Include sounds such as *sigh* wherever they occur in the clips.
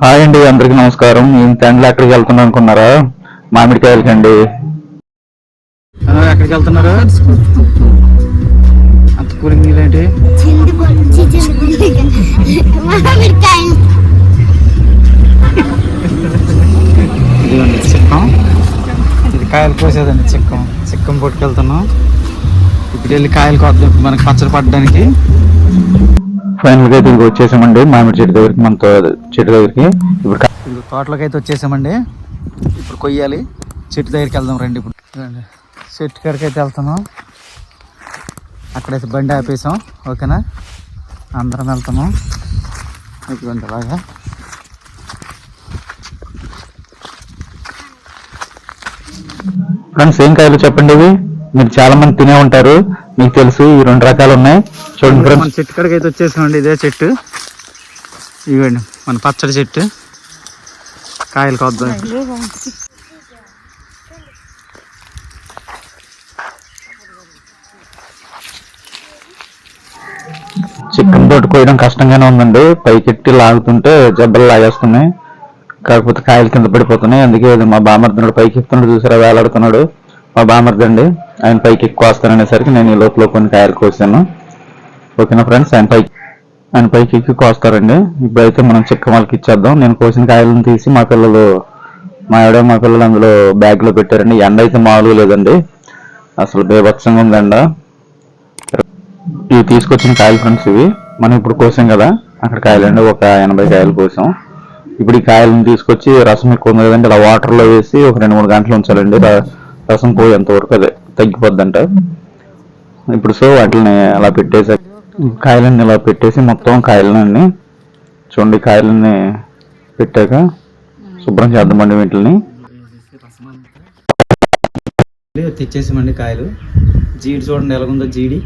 Hi అండి అందరికి నమస్కారం. నేను తండ్రి ఎక్కడికి వెళ్తున్నా అనుకున్నారా? మామిడికాయలకి అండి. ఎక్కడికి వెళ్తున్నారు? అంత కూలింగ్ నీళ్ళేంటి ఇదిగోండి చిక్కం. ఇది కాయలు కోసేదండి చిక్కం. చిక్కం పొట్టుకెళ్తున్నాం ఇప్పుడు వెళ్ళి కాయలు కొద్దాం మనకి పచ్చడి పడడానికి ఫైనల్గా దీనికి వచ్చేసామండి. మామిడి చెట్టు దగ్గరికి మన చెట్టు దగ్గరికి. ఇప్పుడు కా- ఇప్పుడు తోటలోకి అయితే వచ్చేసామండి. ఇప్పుడు కొయ్యాలి. చెట్టు దగ్గరికి వెళ్దాం రండి ఇప్పుడు. చెట్టు కాడికి అయితే వెళ్తున్నాం. అక్కడైతే బండి ఆపేసాం. ఓకేనా? అందరం వెళ్తున్నాం. ఇటువంటి అలాగా. ఫ్రెండ్స్ ఏం కాయలు చెప్పండి ఇవి? మీరు చాలా మంది తినే ఉంటారు. మీకు తెలుసు ఈ రెండు రకాలు ఉన్నాయి. చూడండి మన చెట్టు కాడికి అయితే వచ్చేసామండి ఇదే చెట్టు. ఇవ్వండి మన పచ్చడి చెట్టు. కాయలు కొద్దాం. చికెన్ తోటి కోయడం కష్టంగానే ఉందండి. పైకెట్టి లాగుతుంటే జబ్బలు లాగేస్తున్నాయి. కాకపోతే కాయలు కింద పడిపోతున్నాయి. అందుకే మా బామర్దనుడు పైకి ఎక్కుతున్నాడు చూసారా వేలాడుతున్నాడు. మా బామర్ది అండి ఆయన పైకి ఎక్కువ వస్తాననేసరికి నేను ఈ లోపల కొన్ని కాయలు కోసాను. ఓకేనా ఫ్రెండ్స్? అండ్ పైకి ఆయన పైకి ఎక్కి కోస్తారండి. ఇప్పుడైతే మనం చిక్క వాళ్ళకి ఇచ్చేద్దాం. నేను కోసిన కాయలను తీసి మా పిల్లలు మా ఆవిడ మా పిల్లలు అందులో బ్యాగ్లో పెట్టారండి. ఎండ అయితే మామూలుగా లేదండి. అసలు బేభత్సంగా ఉంది ఎండ. ఇవి తీసుకొచ్చిన కాయలు ఫ్రెండ్స్ ఇవి. మనం ఇప్పుడు కోసాం కదా. అక్కడ కాయలండి. ఒక ఎనభై కాయలు కోసాం. ఇప్పుడు ఈ కాయలను తీసుకొచ్చి రసం ఎక్కువ ఉంది కదండి. ఇలా వాటర్లో వేసి ఒక రెండు మూడు గంటలు ఉంచాలండి. రసం పోయేంత వరకు అదే తగ్గిపోద్దంట. ఇప్పుడు సో వాటిని అలా పెట్టేసాక కాయలన్నీ ఇలా పెట్టేసి మొత్తం కాయలన్నీ చూడండి కాయలన్నీ పెట్టాక శుభ్రం చేద్దామండి వీటిని తెచ్చేసామండి కాయలు. జీడి చూడండి ఎలాగుందో జీడి.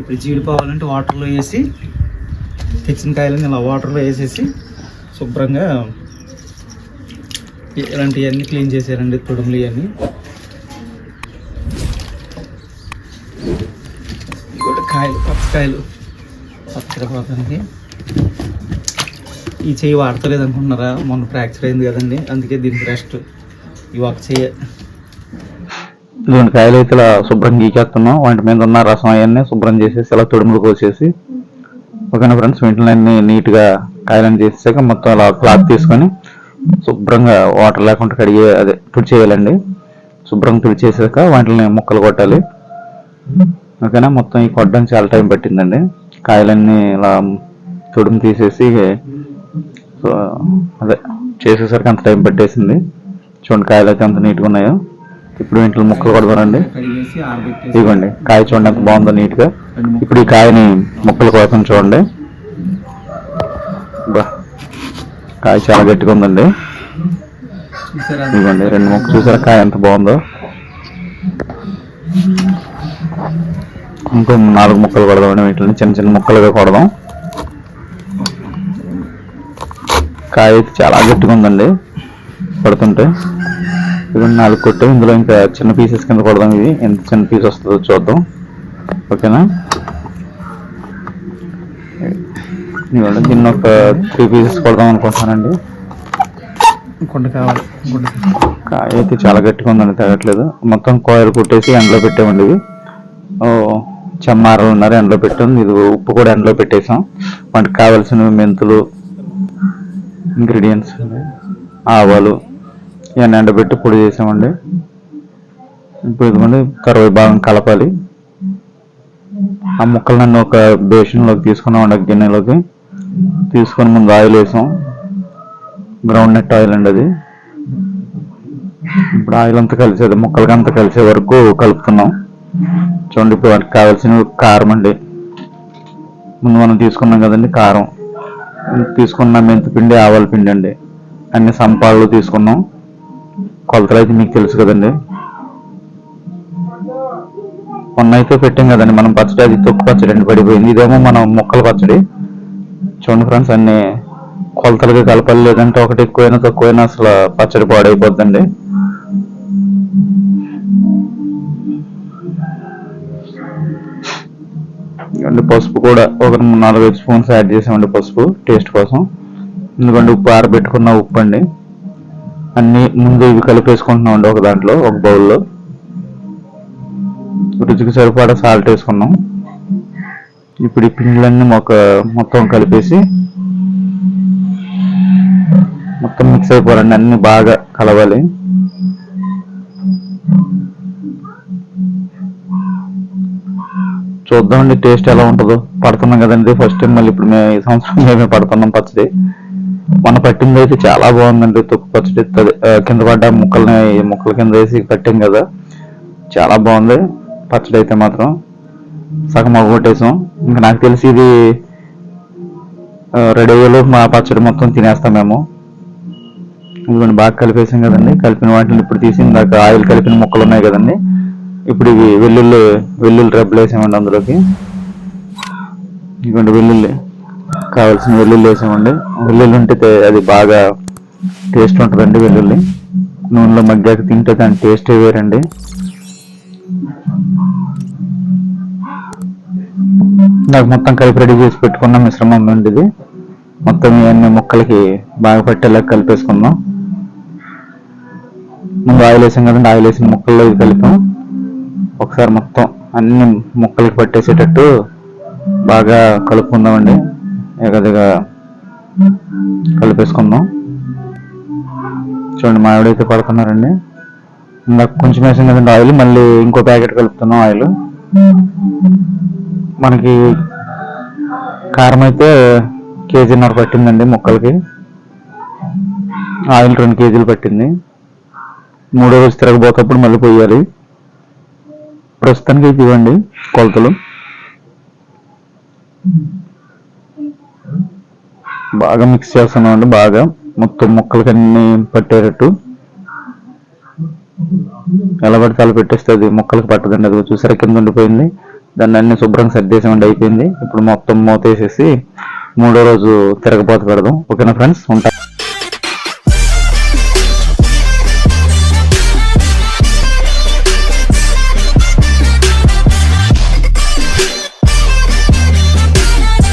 ఇప్పుడు జీడి పోవాలంటే వాటర్లో వేసి తెచ్చిన కాయలని ఇలా వాటర్లో వేసేసి శుభ్రంగా ఇలాంటివన్నీ క్లీన్ చేశారండి తొడుములు ఇవన్నీ. కాయలు పచ్చకాయలు. పచ్చడి ఈ చెయ్యి వాడతలేదు అనుకుంటున్నారా మొన్న ఫ్రాక్చర్ అయింది కదండి. అందుకే దీనికి రెస్ట్ ఈ ఒక చెయ్యి రెండు కాయలు అయితే ఇలా శుభ్రం గీకేస్తున్నాం. వాటి మీద ఉన్న రసం అవన్నీ శుభ్రం చేసేసి ఇలా తొడుములు కోసేసి ఓకేనా ఫ్రెండ్స్ వీటిని అన్ని నీట్గా కాయలను చేసాక మొత్తం అలా క్లాత్ తీసుకొని శుభ్రంగా వాటర్ లేకుండా కడిగి అదే తుడిచేయాలండి. శుభ్రంగా తుడిచేసాక వాటిని ముక్కలు కొట్టాలి. ఓకేనా? మొత్తం ఈ కొట్టడానికి చాలా టైం పట్టిందండి. కాయలన్నీ ఇలా తుడుము తీసేసి సో అదే చేసేసరికి అంత టైం పట్టేసింది. చూడండి కాయలు అయితే అంత నీట్గా ఉన్నాయో. ఇప్పుడు ఇంట్లో ముక్కలు కొడతారండి ఇదిగోండి కాయ చూడండి ఎంత బాగుందో నీట్గా ఇప్పుడు ఈ కాయని ముక్కలు కోసం చూడండి. బా కాయ చాలా గట్టిగా ఉందండి. ఇదిగోండి రెండు ముక్కలు. చూసారా కాయ ఎంత బాగుందో? ఇంకో నాలుగు ముక్కలు కొడదామండి వీటిని. చిన్న చిన్న ముక్కలుగా కొడదాం. కాయ చాలా గట్టిగా ఉందండి. కొడుతుంటే ఇవన్నీ నాలుగు కొట్టు. ఇందులో ఇంకా చిన్న పీసెస్ కింద కొడదాం ఇవి ఎంత చిన్న పీస్ వస్తుందో చూద్దాం. ఓకేనా? ఇవ్వండి దీన్ని ఒక త్రీ పీసెస్ కొడదాం అనుకుంటున్నానండి. గుండ కావాలి. కాయ అయితే చాలా గట్టిగా ఉందండి తగ్గట్లేదు మొత్తం కాయలు కొట్టేసి ఎండలో పెట్టామండి ఇవి ఓ చెమ్మారలు ఉన్నారు ఎండలో పెట్టాం. ఇది ఉప్పు కూడా ఎండలో పెట్టేసాం. వాటికి కావాల్సిన మెంతులు ఇంగ్రీడియంట్స్ ఆవాలు ఇవన్నీ ఎండబెట్టి పొడి చేసామండి. ఇప్పుడు ఇదిగోండి కరివేపాకు కలపాలి. ఆ ముక్కలన్నీ ఒక బేషన్లోకి తీసుకున్నామండి ఒక గిన్నెలోకి. తీసుకొని ముందు ఆయిల్ వేసాం. గ్రౌండ్ నెట్ ఆయిల్ అండి అది. ఇప్పుడు ఆయిల్ అంతా కలిసేది ముక్కలకి అంతా కలిసే వరకు కలుపుతున్నాం. చూడండి ఇప్పుడు వాటికి కావాల్సిన కారం అండి. ముందు మనం తీసుకున్నాం కదండి కారం. తీసుకున్న మెంతిపిండి ఆవాల పిండి అండి. అన్ని సంపాళ్ళు తీసుకున్నాం. కొలతలు అయితే మీకు తెలుసు కదండి. మొన్న అయితే పెట్టాం కదండి మనం పచ్చడి అది తొక్కు పచ్చడి అండి పడిపోయింది. ఇదేమో మనం ముక్కల పచ్చడి. చూడండి ఫ్రెండ్స్ అన్ని కొలతలుగా కలపాలి లేదంటే ఒకటి ఎక్కువైనా తక్కువైనా అసలు పచ్చడి పాడైపోద్దండి. అంటే పసుపు కూడా ఒక నాలుగైదు స్పూన్స్ యాడ్ చేసామండి పసుపు టేస్ట్ కోసం. ఎందుకంటే ఉప్పు ఆరబెట్టుకున్న ఉప్పు అండి. అన్ని ముందు ఇవి కలిపేసుకుంటున్నాం అండి ఒక దాంట్లో ఒక బౌల్లో. రుచికి సరిపడా సాల్ట్ వేసుకున్నాం. ఇప్పుడు ఈ పిండిలన్నీ ఒక మొత్తం కలిపేసి మొత్తం మిక్స్ అయిపోవాలండి అన్ని బాగా కలవాలి. చూద్దామండి టేస్ట్ ఎలా ఉంటుందో. పడుతున్నాం కదండి ఫస్ట్ టైం మళ్ళీ ఇప్పుడు మేము ఈ సంవత్సరం *laughs* మేమే పడుతున్నాం పచ్చడి. మన పట్టింది అయితే చాలా బాగుందండి తొక్కు పచ్చడి కింద పడ్డ ముక్కల్ని ముక్కల కింద వేసి పట్టాం కదా. చాలా బాగుంది పచ్చడి అయితే మాత్రం. సగం అవ్వగొట్టేసాం ఇంకా నాకు తెలిసి ఇది రెడీ అయ్యేలో మా పచ్చడి మొత్తం తినేస్తాం మేము. ఇదిగోండి బాగా కలిపేసాం కదండి. కలిపిన వాటిని ఇప్పుడు తీసి ఇందాక ఆయిల్ కలిపిన ముక్కలు ఉన్నాయి కదండి. ఇప్పుడు ఇవి వెల్లుల్లి వెల్లుల్లి రెబ్బలు వేసామండి అందులోకి. ఇవ్వండి వెల్లుల్లి. కావాల్సిన వెల్లుల్లి వేసామండి. వెల్లుల్లి ఉంటే అది బాగా టేస్ట్ ఉంటుందండి వెల్లుల్లి. నూనెలో మగ్గాక తింటే దాని టేస్ట్ వేరండి. నాకు మొత్తం కలిపి రెడీ చేసి పెట్టుకున్న మిశ్రమం అండి ఇది. మొత్తం ఇవన్నీ ముక్కలకి బాగా పట్టేలా కలిపేసుకుందాం. ముందు ఆయిల్ వేసాం కదండి ఆయిల్ వేసిన ముక్కల్లో ఇది కలిపాం. ఒకసారి మొత్తం అన్ని ముక్కలకి పట్టేసేటట్టు బాగా కలుపుకుందామండి. ఏకదిగా కలిపేసుకుందాం. చూడండి మావిడైతే పడుతున్నారండి ఇందాక కొంచెం వేసాం కదండి ఆయిల్ మళ్ళీ ఇంకో ప్యాకెట్ కలుపుతున్నాం ఆయిల్. మనకి కారం అయితే కేజీన్నర పట్టిందండి ముక్కలకి. ఆయిల్ రెండు కేజీలు పట్టింది. మూడో రోజు తిరగబోతప్పుడు మళ్ళీ పోయాలి. ప్రస్తుతానికి అయితే ఇవ్వండి కొలతలు. బాగా మిక్స్ చేస్తున్నాం అండి బాగా. మొత్తం ముక్కలకి అన్ని పట్టేటట్టు. ఎలా పడితే అలా పెట్టేస్తే అది ముక్కలకి పట్టదండి. అది చూసారా కింద ఉండిపోయింది. దాన్ని అన్ని శుభ్రంగా సర్దేసామండి అయిపోయింది. ఇప్పుడు మొత్తం మూత వేసేసి మూడో రోజు తిరగబోత పెడదాం. ఓకేనా ఫ్రెండ్స్? ఉంటా